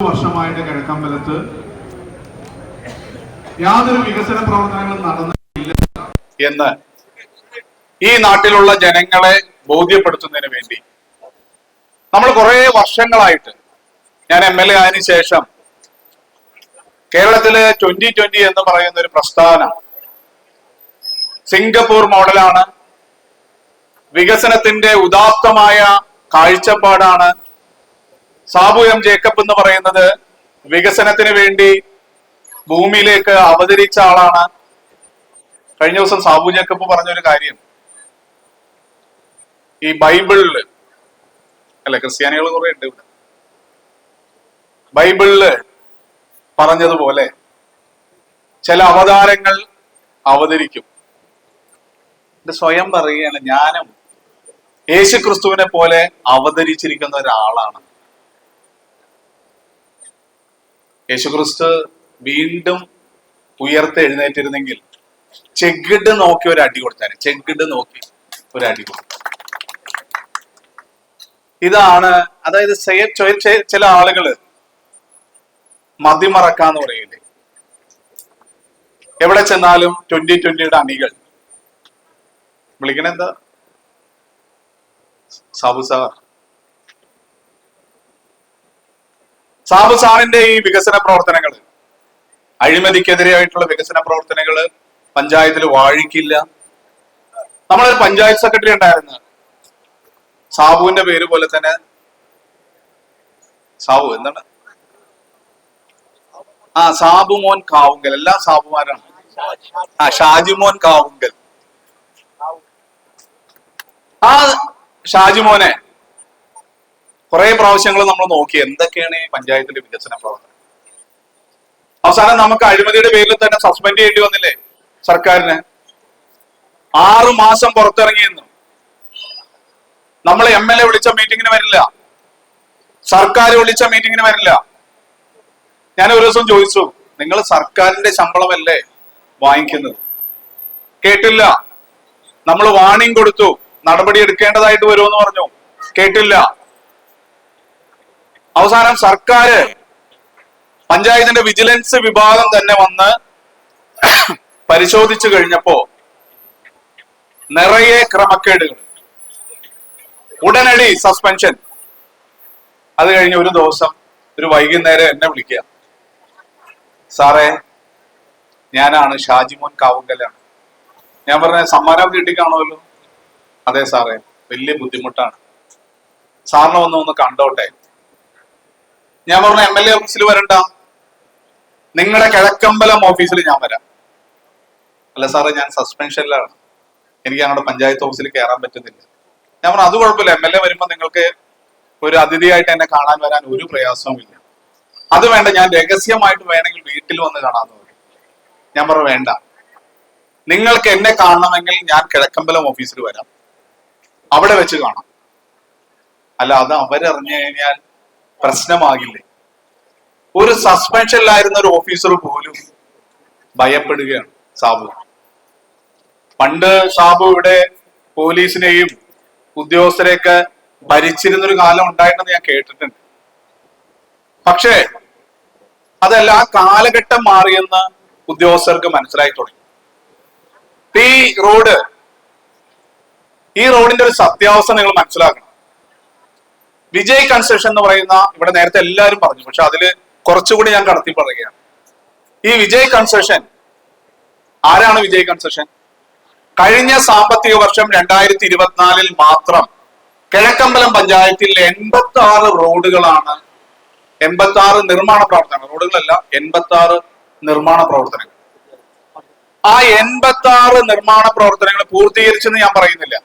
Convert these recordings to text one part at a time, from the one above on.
വർഷമായിട്ട് കിഴക്കമ്പലത്ത് യാതൊരു വികസന പ്രവർത്തനങ്ങളും നടന്നിട്ടില്ല എന്ന് ഈ നാട്ടിലുള്ള ജനങ്ങളെ ബോധ്യപ്പെടുത്തുന്നതിന് വേണ്ടി. നമ്മൾ കുറെ വർഷങ്ങളായിട്ട് ഞാൻ എം എൽ എ ആയതിനു ശേഷം കേരളത്തിലെ ട്വന്റി ട്വന്റി എന്ന് പറയുന്ന ഒരു പ്രസ്ഥാനം സിംഗപ്പൂർ മോഡലാണ്. വികസനത്തിന്റെ ഉദാത്തമായ കാഴ്ചപ്പാടാണ് സാബു എം ജേക്കബ് എന്ന് പറയുന്നത് വികസനത്തിന് വേണ്ടി ഭൂമിയിലേക്ക് അവതരിച്ച ആളാണ്. കഴിഞ്ഞ ദിവസം സാബു ജേക്കബ് പറഞ്ഞൊരു കാര്യം. ഈ ബൈബിളിൽ അല്ലെ ക്രിസ്ത്യാനികൾ കുറെ ഉണ്ട് ഇവിടെ. ബൈബിളിൽ പറഞ്ഞതുപോലെ ചില അവതാരങ്ങൾ അവതരിക്കും. സ്വയം പറയുകയാണ് ഞാനും. യേശു ക്രിസ്തുവിനെ പോലെ അവതരിച്ചിരിക്കുന്ന ഒരാളാണ്. യേശുക്രിസ്തു വീണ്ടും ഉയർത്ത് എഴുന്നേറ്റിരുന്നെങ്കിൽ ചെഗിഡ് നോക്കി ഒരു അടി കൊടുത്താൽ ചെഗിഡ് നോക്കി ഒരു അടി കൊടുത്തു ഇതാണ് അതായത് ചില ആളുകൾ മതിമറക്കാന്ന് പറയില്ലേ? എവിടെ ചെന്നാലും ട്വന്റി ട്വന്റിയുടെ അണികൾ. വിളിക്കണെന്താ? സാബു സാർ. സാബു സാറിന്റെ ഈ വികസന പ്രവർത്തനങ്ങൾ അഴിമതിക്കെതിരെയായിട്ടുള്ള വികസന പ്രവർത്തനങ്ങൾ പഞ്ചായത്തിൽ വാഴിക്കില്ല. നമ്മളൊരു പഞ്ചായത്ത് സെക്രട്ടറി ഉണ്ടായിരുന്നു. സാബുവിന്റെ പേര് പോലെ തന്നെ. സാബു എന്താണ്? ആ സാബു മോൻ കാവുങ്കൽ. എല്ലാ സാബുമാരാണ്. ആ ഷാജിമോൻ കാവുങ്കൽ. ആ ഷാജിമോനെ കുറെ പ്രാവശ്യങ്ങൾ നമ്മൾ നോക്കി എന്തൊക്കെയാണ് ഈ പഞ്ചായത്തിന്റെ വികസന പ്രവർത്തനം? അവസാനം നമുക്ക് അഴിമതിയുടെ പേരിൽ തന്നെ സസ്പെൻഡ് ചെയ്യേണ്ടി വന്നില്ലേ സർക്കാരിന്? ആറു മാസം പുറത്തിറങ്ങിയിരുന്നു നമ്മൾ എം എൽ എ വിളിച്ച മീറ്റിങ്ങിന് വരില്ല. സർക്കാർ വിളിച്ച മീറ്റിങ്ങിന് വരില്ല. ഞാൻ ഒരു ദിവസം ചോദിച്ചു നിങ്ങൾ സർക്കാരിന്റെ ശമ്പളമല്ലേ വാങ്ങിക്കുന്നത്? കേട്ടില്ല. നമ്മൾ വാണിംഗ് കൊടുത്തു. നടപടി എടുക്കേണ്ടതായിട്ട് വരുമെന്ന് പറഞ്ഞു. കേട്ടില്ല. അവസാനം സർക്കാർ പഞ്ചായത്തിന്റെ വിജിലൻസ് വിഭാഗം തന്നെ വന്ന് പരിശോധിച്ചു കഴിഞ്ഞപ്പോ നിറയെ ക്രമക്കേടുകൾ. ഉടനടി സസ്പെൻഷൻ. അത് കഴിഞ്ഞ് ഒരു ദിവസം ഒരു വൈകുന്നേരം എന്നെ വിളിക്കുക. സാറേ ഞാനാണ് ഷാജിമോൻ കാവുങ്കലാണ് ഞാൻ പറഞ്ഞ സമ്മാനം കിട്ടിക്കാണുമല്ലോ. അതെ സാറേ വലിയ ബുദ്ധിമുട്ടാണ്. സാറിനെ ഒന്ന് ഒന്ന് കണ്ടോട്ടെ. ഞാൻ പറഞ്ഞ എം എൽ എ ഓഫീസിൽ വരണ്ട. നിങ്ങളുടെ കിഴക്കമ്പലം ഓഫീസിൽ ഞാൻ വരാം. അല്ല സാറേ ഞാൻ സസ്പെൻഷനിലാണ് എനിക്ക് ഞങ്ങളുടെ പഞ്ചായത്ത് ഓഫീസിൽ കയറാൻ പറ്റുന്നില്ല. ഞാൻ പറഞ്ഞു അത് കുഴപ്പമില്ല. എം എൽ എ വരുമ്പോൾ നിങ്ങൾക്ക് ഒരു അതിഥിയായിട്ട് എന്നെ കാണാൻ വരാൻ ഒരു പ്രയാസവും ഇല്ല. അത് വേണ്ട. ഞാൻ രഹസ്യമായിട്ട് വേണമെങ്കിൽ വീട്ടിൽ വന്ന് കാണാമെന്ന് പറയും. ഞാൻ പറഞ്ഞു വേണ്ട. നിങ്ങൾക്ക് എന്നെ കാണണമെങ്കിൽ ഞാൻ കിഴക്കമ്പലം ഓഫീസിൽ വരാം. അവിടെ വെച്ച് കാണാം. അല്ല അത് അവരറിഞ്ഞു കഴിഞ്ഞാൽ പ്രശ്നമാകില്ലേ? ഒരു സസ്പെൻഷനിലായിരുന്ന ഒരു ഓഫീസർ പോലും ഭയപ്പെടുകയാണ് സാബു. പണ്ട് സാബു ഇവിടെ പോലീസിനെയും ഉദ്യോഗസ്ഥരെയൊക്കെ ഭരിച്ചിരുന്നൊരു കാലം ഉണ്ടായിട്ടെന്ന് ഞാൻ കേട്ടിട്ടുണ്ട്. പക്ഷേ അതല്ല ആ കാലഘട്ടം മാറിയെന്ന് ഉദ്യോഗസ്ഥർക്ക് മനസ്സിലായി തുടങ്ങി. ഈ റോഡ് ഈ റോഡിന്റെ ഒരു സത്യാവസ്ഥ നിങ്ങൾ മനസ്സിലാക്കണം. വിജയ് കൺസ്ട്രക്ഷൻ എന്ന് പറയുന്ന ഇവിടെ നേരത്തെ എല്ലാവരും പറഞ്ഞു പക്ഷെ അതിൽ കുറച്ചുകൂടി ഞാൻ കടത്തി പറയുകയാണ്. ഈ വിജയ് കൺസ്ട്രക്ഷൻ ആരാണ് വിജയ് കൺസ്ട്രക്ഷൻ കഴിഞ്ഞ സാമ്പത്തിക വർഷം രണ്ടായിരത്തി ഇരുപത്തിനാലിൽ മാത്രം കിഴക്കമ്പലം പഞ്ചായത്തിൽ എൺപത്തി ആറ് റോഡുകളാണ് എൺപത്തി ആറ് നിർമ്മാണ പ്രവർത്തനങ്ങൾ റോഡുകളല്ല എൺപത്തി ആറ് നിർമ്മാണ പ്രവർത്തനങ്ങൾ. ആ എൺപത്തി ആറ് നിർമ്മാണ പ്രവർത്തനങ്ങൾ പൂർത്തീകരിച്ചെന്ന് ഞാൻ പറയുന്നില്ല.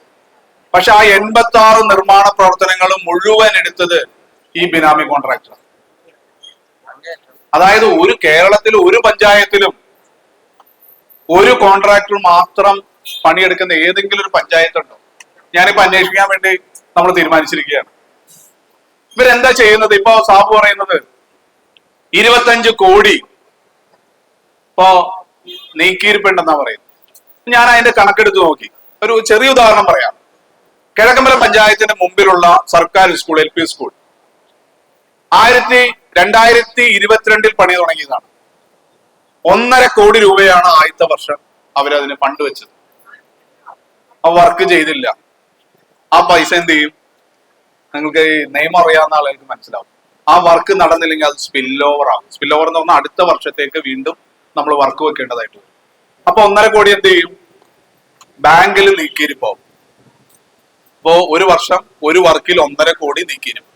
പക്ഷെ ആ എൺപത്തി ആറ് നിർമ്മാണ പ്രവർത്തനങ്ങൾ മുഴുവൻ എടുത്തത് ഈ ബിനാമി കോൺട്രാക്ടർ അതായത് ഒരു കേരളത്തിൽ ഒരു പഞ്ചായത്തിലും ഒരു കോൺട്രാക്ടർ മാത്രം പണിയെടുക്കുന്ന ഏതെങ്കിലും ഒരു പഞ്ചായത്ത് ഉണ്ടോ ഞാനിപ്പോ അന്വേഷിക്കാൻ വേണ്ടി നമ്മൾ തീരുമാനിച്ചിരിക്കുകയാണ്. ഇവരെന്താ ചെയ്യുന്നത്? ഇപ്പോ സാബു പറയുന്നത് ഇരുപത്തഞ്ച് കോടി ഇപ്പോ നീക്കിയിരിപ്പുണ്ടെന്നാ പറയുന്നത്. ഞാൻ അതിന്റെ കണക്കെടുത്ത് നോക്കി. ഒരു ചെറിയ ഉദാഹരണം പറയാം. കിഴക്കമ്പലം പഞ്ചായത്തിന്റെ മുമ്പിലുള്ള സർക്കാർ സ്കൂൾ എൽ പി സ്കൂൾ. ആയിരത്തി രണ്ടായിരത്തി ഇരുപത്തിരണ്ടിൽ പണി തുടങ്ങിയതാണ്. ഒന്നര കോടി രൂപയാണ് ആദ്യത്തെ വർഷം അവരതിന് ഫണ്ട് വെച്ചത്. ആ വർക്ക് ചെയ്തില്ല. ആ പൈസ എന്ത് ചെയ്യും? നിങ്ങൾക്ക് ഈ നിയമം അറിയാവുന്ന ആളുകൾക്ക് മനസ്സിലാവും. ആ വർക്ക് നടന്നില്ലെങ്കിൽ അത് സ്പിൽ ഓവർ ആകും. സ്പിൽ ഓവർ എന്ന് പറഞ്ഞാൽ അടുത്ത വർഷത്തേക്ക് വീണ്ടും നമ്മൾ വർക്ക് വെക്കേണ്ടതായിട്ട് വരും. അപ്പൊ ഒന്നര കോടി എന്ത് ചെയ്യും? ബാങ്കിൽ നീക്കിയിരിപ്പാവും അപ്പോ ഒരു വർഷം ഒരു വർക്കിൽ ഒന്നര കോടി നീക്കിയിരുന്നു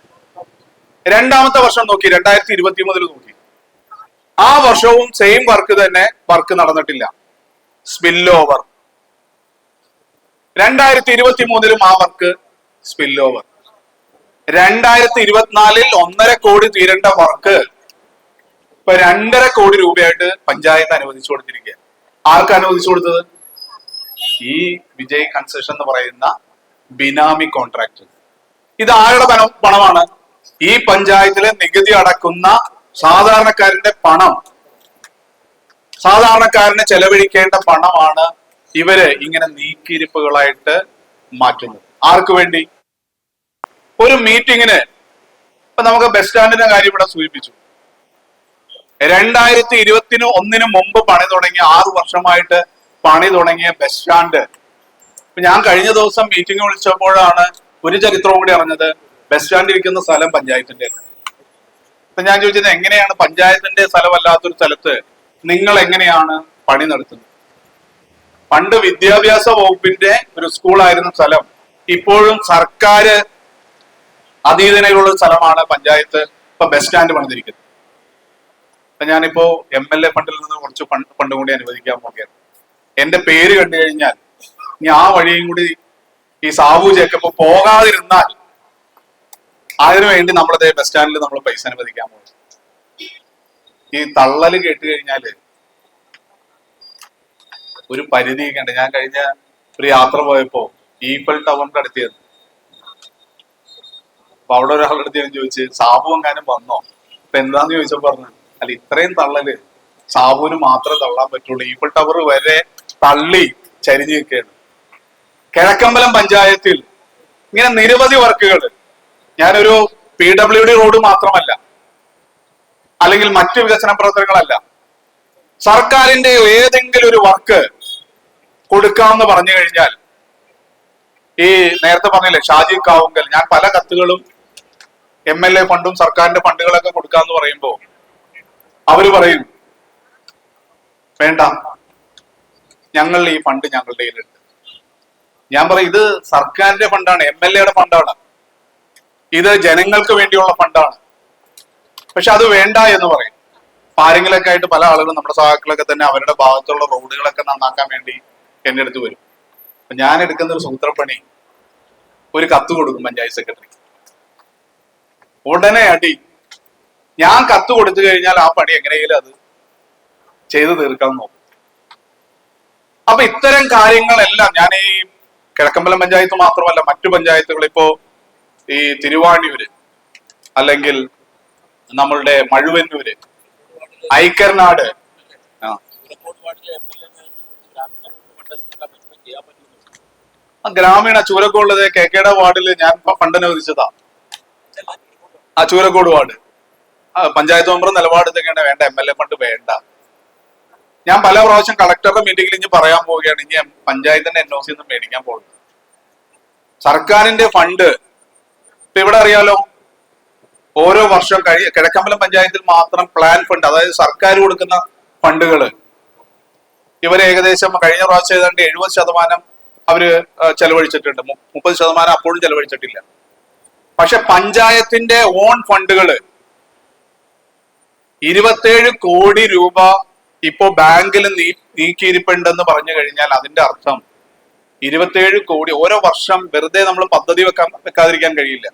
രണ്ടാമത്തെ വർഷം നോക്കി രണ്ടായിരത്തി ഇരുപത്തി മുതൽ നോക്കി. ആ വർഷവും സെയിം വർക്ക് തന്നെ വർക്ക് നടന്നിട്ടില്ല. സ്പിൽ ഓവർ രണ്ടായിരത്തി ഇരുപത്തി മൂന്നിലും ആ വർക്ക് സ്പിൽ ഓവർ രണ്ടായിരത്തി ഇരുപത്തിനാലിൽ ഒന്നര കോടി തീരേണ്ട വർക്ക് ഇപ്പൊ രണ്ടര കോടി രൂപയായിട്ട് പഞ്ചായത്ത് അനുവദിച്ചു കൊടുത്തിരിക്കുക ആർക്ക് അനുവദിച്ചു കൊടുത്തത്? ഈ വിജയ് കൺസെഷൻ എന്ന് പറയുന്ന ബിനാമി കോൺട്രാക്ട് ഇത് ആരുടെ പണം പണമാണ്? ഈ പഞ്ചായത്തിലെ നികുതി അടക്കുന്ന സാധാരണക്കാരന്റെ പണം. സാധാരണക്കാരന് ചെലവഴിക്കേണ്ട പണമാണ് ഇവർ ഇങ്ങനെ നീക്കിയിരിപ്പുകളായിട്ട് മാറ്റുന്നത്. ആർക്കു വേണ്ടി? ഒരു മീറ്റിങ്ങിന് ഇപ്പൊ നമുക്ക് ബസ് സ്റ്റാൻഡിന്റെ കാര്യം ഇവിടെ സൂചിപ്പിച്ചു. രണ്ടായിരത്തി ഇരുപത്തിന് ഒന്നിനു മുമ്പ് പണി തുടങ്ങിയ ആറു വർഷമായിട്ട് പണി തുടങ്ങിയ ബസ് സ്റ്റാൻഡ് ഞാൻ കഴിഞ്ഞ ദിവസം മീറ്റിംഗ് വിളിച്ചപ്പോഴാണ് ഒരു ചരിത്രവും കൂടി അറിഞ്ഞത് ബസ് സ്റ്റാൻഡ് ഇരിക്കുന്ന സ്ഥലം പഞ്ചായത്തിന്റെ. അപ്പൊ ഞാൻ ചോദിച്ചത് എങ്ങനെയാണ് പഞ്ചായത്തിന്റെ സ്ഥലമല്ലാത്തൊരു സ്ഥലത്ത് നിങ്ങൾ എങ്ങനെയാണ് പണി നടത്തുന്നത്? പണ്ട് വിദ്യാഭ്യാസ വകുപ്പിന്റെ ഒരു സ്കൂളായിരുന്ന സ്ഥലം ഇപ്പോഴും സർക്കാർ അധീനതയിലുള്ള സ്ഥലമാണ് പഞ്ചായത്ത് ഇപ്പൊ ബസ് സ്റ്റാൻഡ് പണിതിരിക്കുന്നത്. അപ്പൊ ഞാനിപ്പോ എം എൽ എ ഫണ്ടിൽ നിന്ന് കുറച്ച് ഫണ്ട് ഫണ്ടും കൂടി അനുവദിക്കാൻ പോകുകയാണ് എന്റെ പേര് കണ്ടു കഴിഞ്ഞാൽ ഇനി ആ വഴിയും കൂടി ഈ സാബു ചേക്കപ്പ് പോകാതിരുന്നാൽ അതിനുവേണ്ടി നമ്മളത് ബസ് സ്റ്റാൻഡിൽ നമ്മൾ പൈസ അനുവദിക്കാൻ പോകും. ഈ തള്ളൽ കേട്ട് കഴിഞ്ഞാൽ ഒരു പരിധി കണ്ട് ഞാൻ കഴിഞ്ഞ ഒരു യാത്ര പോയപ്പോ ഈപ്പൽ ടവറിന്റെ അടുത്ത് അപ്പൊ അവിടെ ഒരാളുടെ അടുത്ത് ഞാൻ ചോദിച്ചു സാബു എങ്ങാനും വന്നോ? അപ്പൊ എന്താന്ന് ചോദിച്ചപ്പോ പറഞ്ഞു അല്ല ഇത്രയും തള്ളൽ സാബുവിന് മാത്രമേ തള്ളാൻ പറ്റുള്ളൂ. ഈപ്പൽ ടവർ വരെ തള്ളി ചരിഞ്ഞു നിൽക്കുകയാണ്. കിഴക്കമ്പലം പഞ്ചായത്തിൽ ഇങ്ങനെ നിരവധി വർക്കുകൾ. ഞാനൊരു പി ഡബ്ല്യു ഡി റോഡ് മാത്രമല്ല അല്ലെങ്കിൽ മറ്റു വികസന പ്രവർത്തനങ്ങളല്ല സർക്കാരിന്റെ ഏതെങ്കിലും ഒരു വർക്ക് കൊടുക്കാമെന്ന് പറഞ്ഞു കഴിഞ്ഞാൽ ഈ നേരത്തെ പറഞ്ഞില്ലേ ഷാജി കാവുങ്കൽ ഞാൻ പല കത്തുകളും എം എൽ എ ഫണ്ടും സർക്കാരിന്റെ ഫണ്ടുകളൊക്കെ കൊടുക്കാന്ന് പറയുമ്പോ അവർ പറയും വേണ്ട ഞങ്ങൾ ഈ ഫണ്ട് ഞങ്ങളുടെ കയ്യിലുണ്ട്. ഞാൻ പറയും ഇത് സർക്കാരിന്റെ ഫണ്ടാണ് എം എൽ എയുടെ ഫണ്ടാണ്. ഇത് ജനങ്ങൾക്ക് വേണ്ടിയുള്ള ഫണ്ടാണ്. പക്ഷെ അത് വേണ്ട എന്ന് പറയും. ആരെങ്കിലൊക്കെ ആയിട്ട് പല ആളുകളും നമ്മുടെ സഹാക്കളൊക്കെ തന്നെ അവരുടെ ഭാഗത്തുള്ള റോഡുകളൊക്കെ നന്നാക്കാൻ വേണ്ടി എന്റെ അടുത്ത് വരും. ഞാൻ എടുക്കുന്ന ഒരു സൂത്രപ്പണി ഒരു കത്ത് കൊടുക്കും പഞ്ചായത്ത് സെക്രട്ടറിക്ക്. ഉടനെ അടി ഞാൻ കത്ത് കൊടുത്തു കഴിഞ്ഞാൽ ആ പണി എങ്ങനെയെങ്കിലും അത് ചെയ്തു തീർക്കാൻ നോക്കും. അപ്പൊ ഇത്തരം കാര്യങ്ങളെല്ലാം ഞാൻ ഈ കിഴക്കമ്പലം പഞ്ചായത്ത് മാത്രമല്ല മറ്റു പഞ്ചായത്തുകൾ ഇപ്പോ ഈ തിരുവാണിയൂര് അല്ലെങ്കിൽ നമ്മളുടെ മഴുവന്നൂര് ഐക്കർനാട് ഗ്രാമീണ ചൂരക്കോളിലെ കെ കെയുടെ വാർഡിൽ ഞാൻ ഫണ്ട് അനുവദിച്ചതാ. ആ ചൂരക്കോട് വാർഡ്. പഞ്ചായത്ത് മെമ്പർ നിലപാട് ഇതൊക്കെയാണ് വേണ്ട എം എൽ എ ഫണ്ട് വേണ്ട. ഞാൻ പല പ്രാവശ്യം കളക്ടറുടെ മീറ്റിംഗിൽ ഇനി പറയാൻ പോവുകയാണ് ഇനി പഞ്ചായത്തിന്റെ എൻ ഒ സി മേടിക്കാൻ പോകുന്നത് സർക്കാരിന്റെ ഫണ്ട് ഇപ്പൊ ഇവിടെ അറിയാലോ? ഓരോ വർഷം കഴി കിഴക്കമ്പലം പഞ്ചായത്തിൽ മാത്രം പ്ലാൻ ഫണ്ട് അതായത് സർക്കാർ കൊടുക്കുന്ന ഫണ്ടുകൾ ഇവർ ഏകദേശം കഴിഞ്ഞ പ്രാവശ്യം ഏതാണ്ട് എഴുപത് ശതമാനം അവർ ചെലവഴിച്ചിട്ടുണ്ട്. മുപ്പത് ശതമാനം അപ്പോഴും ചെലവഴിച്ചിട്ടില്ല. പക്ഷെ പഞ്ചായത്തിന്റെ ഓൺ ഫണ്ടുകൾ ഇരുപത്തേഴ് കോടി രൂപ ഇപ്പോ ബാങ്കിൽ നീ നീക്കിയിരിപ്പുണ്ടെന്ന് പറഞ്ഞു കഴിഞ്ഞാൽ അതിന്റെ അർത്ഥം ഇരുപത്തേഴ് കോടി ഓരോ വർഷം വെറുതെ നമ്മൾ പദ്ധതി വെക്കാൻ വെക്കാതിരിക്കാൻ കഴിയില്ല.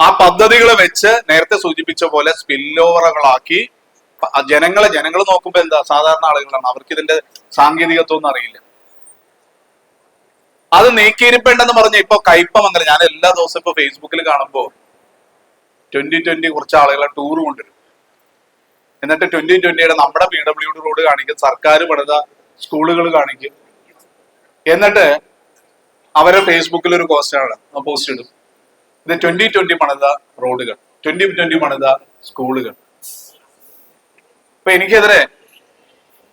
ആ പദ്ധതികൾ വെച്ച് നേരത്തെ സൂചിപ്പിച്ച പോലെ സ്പില്ലോവറുകളാക്കി ജനങ്ങളെ ജനങ്ങൾ നോക്കുമ്പോ എന്താ സാധാരണ ആളുകളാണ് അവർക്ക് ഇതിന്റെ സാങ്കേതികത്വം അറിയില്ല. അത് നീക്കിയിരിപ്പുണ്ടെന്ന് പറഞ്ഞ ഇപ്പൊ കയ്പമംഗലം ഞാൻ എല്ലാ ദിവസവും ഇപ്പൊ ഫേസ്ബുക്കിൽ കാണുമ്പോ ട്വന്റി ട്വന്റി കുറച്ച് ആളുകളെ ടൂർ കൊണ്ടുവരും. എന്നിട്ട് ട്വന്റി ട്വന്റിയുടെ നമ്മുടെ പി ഡബ്ല്യു ഡി റോഡ് കാണിക്കും സർക്കാർ പണിത സ്കൂളുകൾ കാണിക്കും. എന്നിട്ട് അവരെ ഫേസ്ബുക്കിൽ ഒരു പോസ്റ്റാണ് പോസ്റ്റ് ഇടും. ഇത് ട്വന്റി ട്വന്റി പണിത റോഡുകൾ ട്വന്റി ട്വന്റി പണിത സ്കൂളുകൾ. ഇപ്പൊ എനിക്കെതിരെ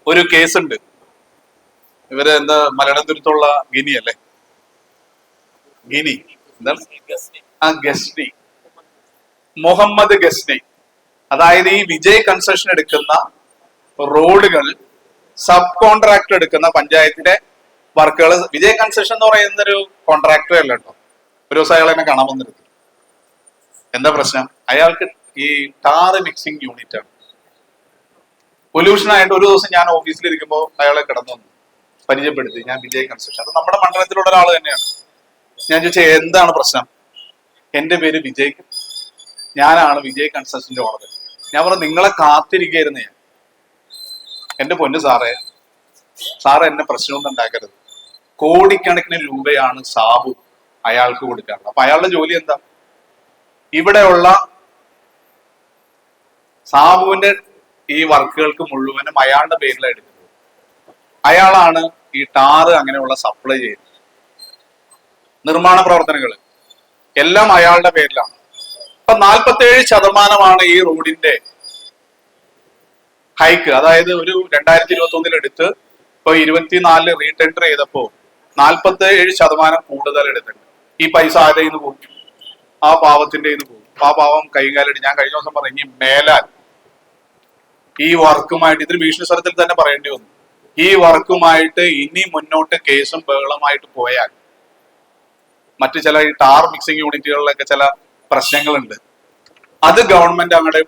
ഒരു കേസുണ്ട് ഇവർ എന്താ മലയാളത്തുരത്തുള്ള ഗിനി അല്ലേ? ഗിനി എന്താണ്? ആ ഗസ്നി. മുഹമ്മദ് ഗസ്നി. അതായത് ഈ വിജയ് കൺസെഷൻ എടുക്കുന്ന റോഡുകൾ സബ് കോൺട്രാക്ട് എടുക്കുന്ന പഞ്ചായത്തിന്റെ വർക്കുകൾ. വിജയ് കൺസെഷൻ എന്ന് പറയുന്ന ഒരു കോൺട്രാക്ടറെ അല്ല കേട്ടോ. ഒരു ദിവസം അയാൾ എന്നെ കാണാൻ വന്നിരുന്നു. എന്താ പ്രശ്നം? അയാൾക്ക് ഈ ടാറ് മിക്സിംഗ് യൂണിറ്റ് ആണ്. പൊല്യൂഷൻ ആയിട്ട് ഒരു ദിവസം ഞാൻ ഓഫീസിൽ ഇരിക്കുമ്പോൾ അയാളെ കിടന്നു വന്നു. പരിചയപ്പെടുത്തി ഞാൻ വിജയ് കൺസ്ട്രക്ഷൻ അത് നമ്മുടെ മണ്ഡലത്തിലുള്ള ഒരാൾ തന്നെയാണ്. ഞാൻ ചോദിച്ചത് എന്താണ് പ്രശ്നം? എന്റെ പേര് വിജയ് ഞാനാണ് വിജയ് കൺസ്ട്രക്ഷന്റെ ഓണർ ഞാൻ പറഞ്ഞു നിങ്ങളെ കാത്തിരിക്കായിരുന്നു ഞാൻ. എന്റെ പൊന്നു സാറേ സാറ് എന്നെ പ്രശ്നമൊന്നും ഉണ്ടാക്കരുത്. കോടിക്കണക്കിന് രൂപയാണ് സാബു അയാൾക്ക് കൊടുക്കാറുള്ളത് അപ്പൊ അയാളുടെ ജോലി എന്താ? ഇവിടെയുള്ള സാബുവിന്റെ ഈ വർക്കുകൾക്ക് മുഴുവനും അയാളുടെ പേരിലാണ് എടുക്കുന്നത്. അയാളാണ് ഈ ടാറ് അങ്ങനെയുള്ള സപ്ലൈ ചെയ്യുന്നത്. നിർമ്മാണ പ്രവർത്തനങ്ങൾ എല്ലാം അയാളുടെ പേരിലാണ്. അപ്പൊ നാൽപ്പത്തേഴ് ശതമാനമാണ് ഈ റോഡിന്റെ ഹൈക്ക്. അതായത് ഒരു രണ്ടായിരത്തി ഇരുപത്തി ഒന്നിൽ എടുത്ത് ഇപ്പൊ ഇരുപത്തിനാലിൽ റീടെൻഡർ ചെയ്തപ്പോ നാൽപ്പത്തി ഏഴ് ശതമാനം കൂടുതൽ എടുത്തിട്ടുണ്ട് ഈ പൈസ ആരുടെ നിന്ന് പോകും? ആ പാവത്തിന്റെ നിന്ന് പോകും ആ പാവം കൈകാലടി ഞാൻ കഴിഞ്ഞ ദിവസം പറഞ്ഞു ഇനി മേലാൽ ഈ വർക്കുമായിട്ട് ഇതിന് ഭീഷണി സ്ഥലത്തിൽ തന്നെ പറയേണ്ടി വന്നു. ഈ വർക്കുമായിട്ട് ഇനി മുന്നോട്ട് കേസും ബഹളമായിട്ട് പോയാൽ മറ്റു ചില ഈ ടാർ മിക്സിംഗ് യൂണിറ്റുകളിലൊക്കെ ചില പ്രശ്നങ്ങളുണ്ട്. അത് ഗവൺമെന്റ് അങ്ങോട്ട്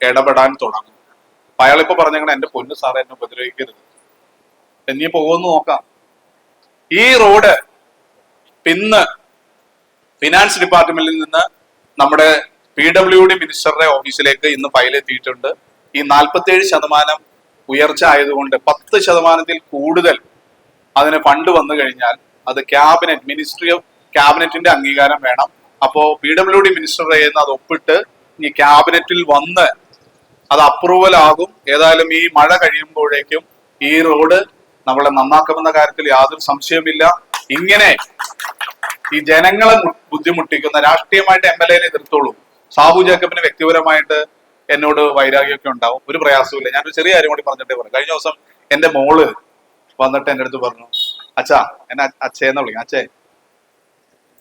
ഇടപെടാൻ തുടങ്ങും. അയാളിപ്പോ പറഞ്ഞങ്ങനെ എന്റെ പൊന്നു സാറേ എന്നെ ഉപദ്രവിക്കരുത്. എന്നീ പോകുമെന്ന് നോക്കാം. ഈ റോഡ് പിന്ന് ഫിനാൻസ് ഡിപ്പാർട്ട്മെന്റിൽ നിന്ന് നമ്മുടെ പി ഡബ്ല്യു ഡി മിനിസ്റ്ററുടെ ഓഫീസിലേക്ക് ഇന്ന് ഫയൽ എത്തിയിട്ടുണ്ട്. ഈ നാൽപ്പത്തേഴ് ശതമാനം ഉയർച്ച ആയതുകൊണ്ട് പത്ത് ശതമാനത്തിൽ കൂടുതൽ അതിന് ഫണ്ട് വന്നു കഴിഞ്ഞാൽ അത് ക്യാബിനറ്റ് മിനിസ്ട്രി ഓഫ് ക്യാബിനറ്റിന്റെ അംഗീകാരം വേണം. അപ്പോ പി ഡബ്ല്യു ഡി മിനിസ്റ്റർ ചെയ്യുന്ന അത് ഒപ്പിട്ട് ഈ ക്യാബിനറ്റിൽ വന്ന് അത് അപ്രൂവൽ ആകും. ഏതായാലും ഈ മഴ കഴിയുമ്പോഴേക്കും ഈ റോഡ് നമ്മളെ നന്നാക്കുമെന്ന കാര്യത്തിൽ യാതൊരു സംശയവുമില്ല. ഇങ്ങനെ ഈ ജനങ്ങളെ ബുദ്ധിമുട്ടിക്കുന്ന രാഷ്ട്രീയമായിട്ട് എം എൽ എനെ എതിർത്തോളൂ. സാബു ജേക്കബിന് വ്യക്തിപരമായിട്ട് എന്നോട് വൈരാഗ്യമൊക്കെ ഉണ്ടാവും. ഒരു പ്രയാസവും ഇല്ല ഞാനൊരു ചെറിയ കാര്യം കൂടി പറഞ്ഞിട്ടേ പറഞ്ഞു. കഴിഞ്ഞ ദിവസം എന്റെ മോൾ വന്നിട്ട് എന്റെ അടുത്ത് പറഞ്ഞു അച്ഛാ എന്നെ അച്ഛയെന്ന് വിളിക്കാം അച്ഛേ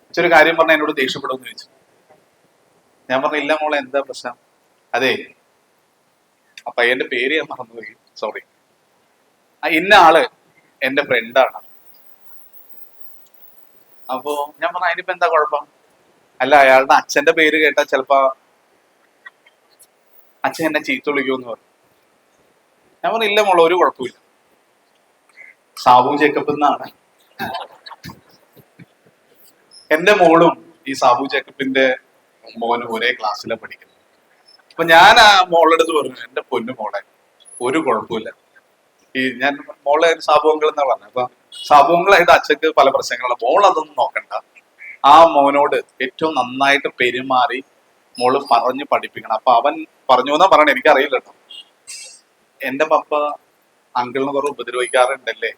അച്ഛൻ കാര്യം പറഞ്ഞ എന്നോട് ദേഷ്യപ്പെടുമെന്ന് ചോദിച്ചു. ഞാൻ പറഞ്ഞു ഇല്ല മോളെ എന്താ പ്രശ്നം? അതെ ആ പയ്യന്റെ പേര് ഞാൻ മറന്നുപോയി. സോറി ആ ഇന്ന ആൾ എന്റെ ഫ്രണ്ടാണ് അപ്പോ ഞാൻ പറഞ്ഞു അതിനിപ്പോ എന്താ കുഴപ്പം? അല്ല അയാളുടെ അച്ഛന്റെ പേര് കേട്ടാ ചിലപ്പോ അച്ഛൻ എന്നെ ചീത്ത വിളിക്കുമെന്ന് പറഞ്ഞു ഞാൻ പറഞ്ഞു ഇല്ല മോളെ ഒരു കുഴപ്പമില്ല സാബു ചേക്കപ്പ് എന്നാണ്. എന്റെ മോളും ഈ സാബു ജേക്കബിന്റെ മോനും ഒരേ ക്ലാസ്സിലെ പഠിക്കുന്നത്. അപ്പൊ ഞാൻ ആ മോളെടുത്ത് പറഞ്ഞു എന്റെ പൊന്നു മോളെ ഒരു കുഴപ്പമില്ല ഈ ഞാൻ മോളെ സാബുവങ്കൾ എന്നാ പറഞ്ഞത് അപ്പൊ സാബുവങ്കളായിട്ട് അച്ഛക്ക് പല പ്രശ്നങ്ങളുള്ള മോൾ അതൊന്നും നോക്കണ്ട. ആ മോനോട് ഏറ്റവും നന്നായിട്ട് പെരുമാറി മോൾ പറഞ്ഞ് പഠിപ്പിക്കണം. അപ്പൊ അവൻ പറഞ്ഞു എന്നാ പറയണേ? എനിക്കറിയില്ല കേട്ടോ. എന്റെ പപ്പ അങ്കിളിനെ കുറെ ഉപദ്രവിക്കാറുണ്ടല്ലേ?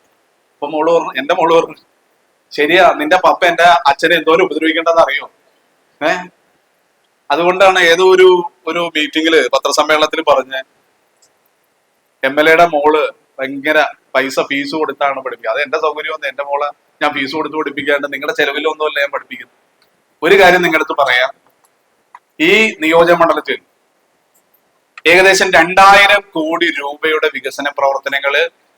അപ്പൊ മോൾ പറഞ്ഞു എന്റെ മോൾ പറഞ്ഞു ശരിയാ നിന്റെ പപ്പ എന്റെ അച്ഛനെ എന്തോരം ഉപദ്രവിക്കേണ്ടെന്ന് അറിയോ? ഏ? അതുകൊണ്ടാണ് ഏതോ ഒരു ഒരു മീറ്റിംഗിൽ പത്രസമ്മേളനത്തിൽ പറഞ്ഞ എം എൽ എയുടെ മോൾ ഭയങ്കര പൈസ ഫീസ് കൊടുത്താണ് പഠിപ്പിക്കുക അത് എന്റെ സൗകര്യം എന്റെ മോളെ ഞാൻ ഫീസ് കൊടുത്ത് പഠിപ്പിക്കാണ്ട് നിങ്ങളുടെ ചെലവിലൊന്നുമല്ല ഞാൻ പഠിപ്പിക്കുന്നത്. ഒരു കാര്യം നിങ്ങളുടെ അടുത്ത് പറയാം. ഈ നിയോജക മണ്ഡലത്തിൽ ഏകദേശം രണ്ടായിരം കോടി രൂപയുടെ വികസന പ്രവർത്തനങ്ങൾ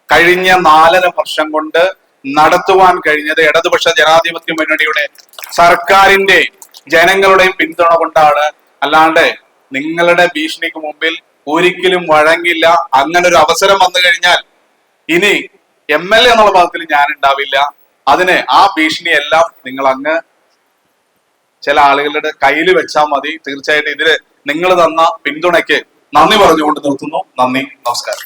കഴിഞ്ഞ നാലര വർഷം കൊണ്ട് നടത്തുവാൻ കഴിഞ്ഞത് ഇടതുപക്ഷ ജനാധിപത്യ മുന്നണിയുടെ സർക്കാരിന്റെ ജനങ്ങളുടെയും പിന്തുണ കൊണ്ടാണ്. അല്ലാണ്ട് നിങ്ങളുടെ ഭീഷണിക്ക് മുമ്പിൽ ഒരിക്കലും വഴങ്ങില്ല. അങ്ങനെ ഒരു അവസരം വന്നു കഴിഞ്ഞാൽ ഇനി എം എൽ എ എന്നുള്ള ഭാഗത്തിൽ ഞാൻ ഉണ്ടാവില്ല. അതിന് ആ ഭീഷണിയെല്ലാം നിങ്ങൾ അങ്ങ് ചില ആളുകളുടെ കയ്യിൽ വെച്ചാൽ മതി. തീർച്ചയായിട്ടും ഇതിൽ നിങ്ങൾ തന്ന പിന്തുണയ്ക്ക് നന്ദി പറഞ്ഞുകൊണ്ട് നിർത്തുന്നു. നന്ദി. നമസ്കാരം.